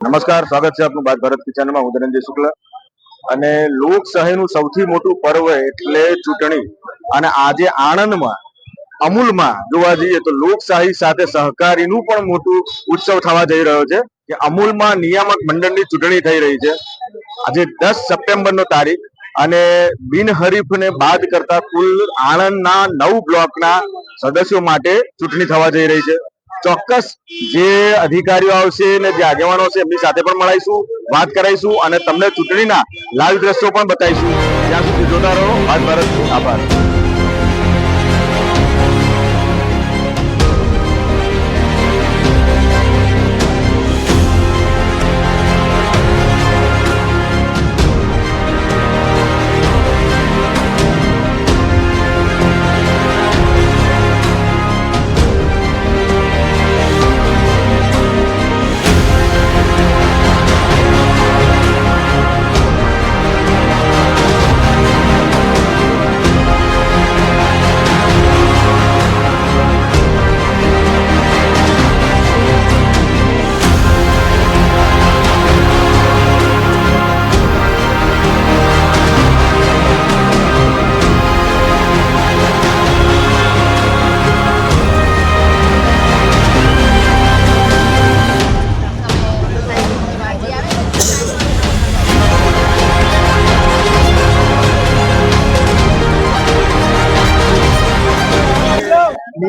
નમસ્કાર, સ્વાગત છે આપનું ભારત કિચનમાં હું ધનંજય શુક્લ. અને લોકશાહીનું સૌથી મોટું પર્વ એટલે ચૂંટણી. અને આજે આણંદમાં, અમૂલમાં જોવા જઈએ તો લોકશાહી સાથે સહકારીનું પણ મોટું ઉત્સવ થવા જઈ રહ્યો છે કે અમૂલમાં નિયામક મંડળની ચૂંટણી થઈ રહી છે. આજે દસ સપ્ટેમ્બરનો તારીખ અને બિનહરીફને બાદ કરતા કુલ આણંદના નવ બ્લોકના સદસ્યો માટે ચૂંટણી થવા જઈ રહી છે. ચોક્કસ જે અધિકારીઓ આવશે ને જે આગેવાનો છે એમની સાથે પણ મળાઈશું, વાત કરાઈશું અને તમને ચૂંટણીના લાઈવ દ્રશ્યો પણ બતાવીશું ત્યાં સુધી જોતા રહો. ભારત ભારત આભાર.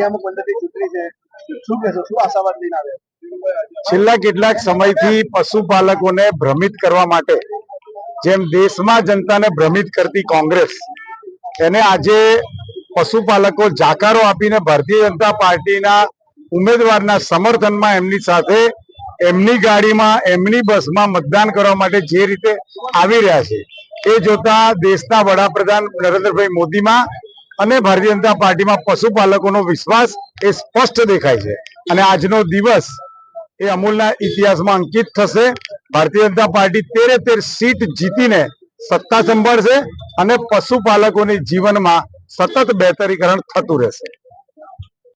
નિયામક મંડળની ચૂંટણી છે. શું કહેશો? શું આશાવાદ લઈને છેલ્લા કેટલાક સમયથી પશુપાલકોને ભ્રમિત કરવા માટે, જેમ દેશમાં જનતાને ભ્રમિત કરતી કોંગ્રેસ, એને આજે પશુપાલકો જાકારો આપીને ભારતીય જનતા પાર્ટીના ઉમેદવારના સમર્થનમાં એમની સાથે એમની ગાડીમાં, એમની બસમાં મતદાન કરવા માટે જે રીતે આવી રહ્યા છે, એ જોતા દેશના વડાપ્રધાન નરેન્દ્રભાઈ મોદીમાં અને ભારતીય જનતા પાર્ટીમાં પશુપાલકોનો વિશ્વાસ એ સ્પષ્ટ દેખાય છે. અને આજનો દિવસ એ અમૂલના ઇતિહાસમાં અંકિત થશે. ભારતીય જનતા પાર્ટી તેરે તેર સીટ જીતીને સત્તા સંભાળશે અને પશુપાલકોની જીવનમાં સતત બહેતરીકરણ થતું રહેશે.